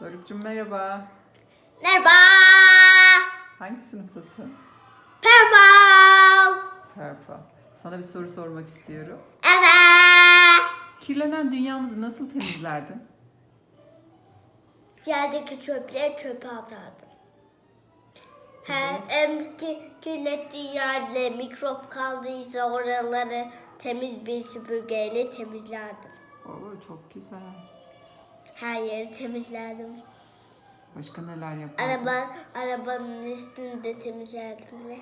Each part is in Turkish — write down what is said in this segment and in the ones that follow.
Doruk'cum merhaba. Merhaba. Hangi sınıftasın? Purple. Purple. Sana bir soru sormak istiyorum. Evet. Kirlenen dünyamızı nasıl temizlerdin? Yerdeki çöpleri çöpe atardım. Her em ki kirlettiği yerde mikrop kaldıysa oraları temiz bir süpürgeyle temizlerdim. Oo çok güzel. Her yeri temizlerdim. Başka neler yapardın? Araba arabanın üstünü de temizlerdim Evet.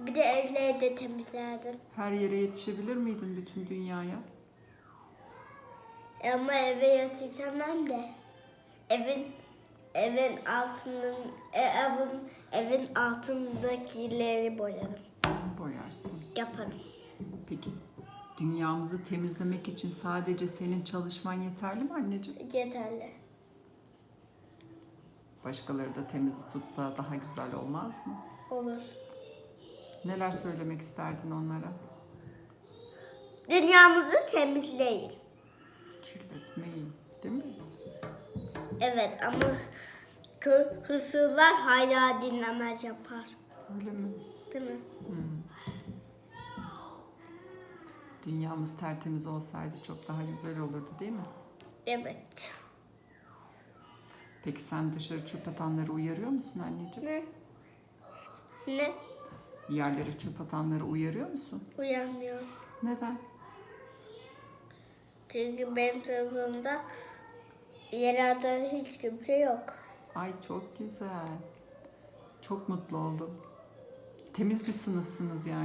bir de evleri de temizlerdim. Her yere yetişebilir miydin bütün dünyaya? Ama eve yetişemem de evin evin altının e, evin evin altındakileri boyarım. Boyarsın. Yaparım. Peki dünyamızı temizlemek için sadece senin çalışman yeterli mi anneciğim? Yeterli. Başkaları da temiz tutsa daha güzel olmaz mı? Olur. Neler söylemek isterdin onlara? Dünyamızı temizleyin. Kirletmeyin, değil mi? Evet ama kö hırsızlar hala dinlemez yapar. Öyle mi? Değil mi? Dünyamız tertemiz olsaydı çok daha güzel olurdu değil mi? Evet. Peki sen dışarı çöp atanları uyarıyor musun anneciğim? Ne? Ne? Yerlere çöp atanları uyarıyor musun? Uyanmıyor. Neden? Çünkü benim tarafımda yere atan hiç kimse yok. Ay çok güzel. Çok mutlu oldum. Temiz bir sınıfsınız yani.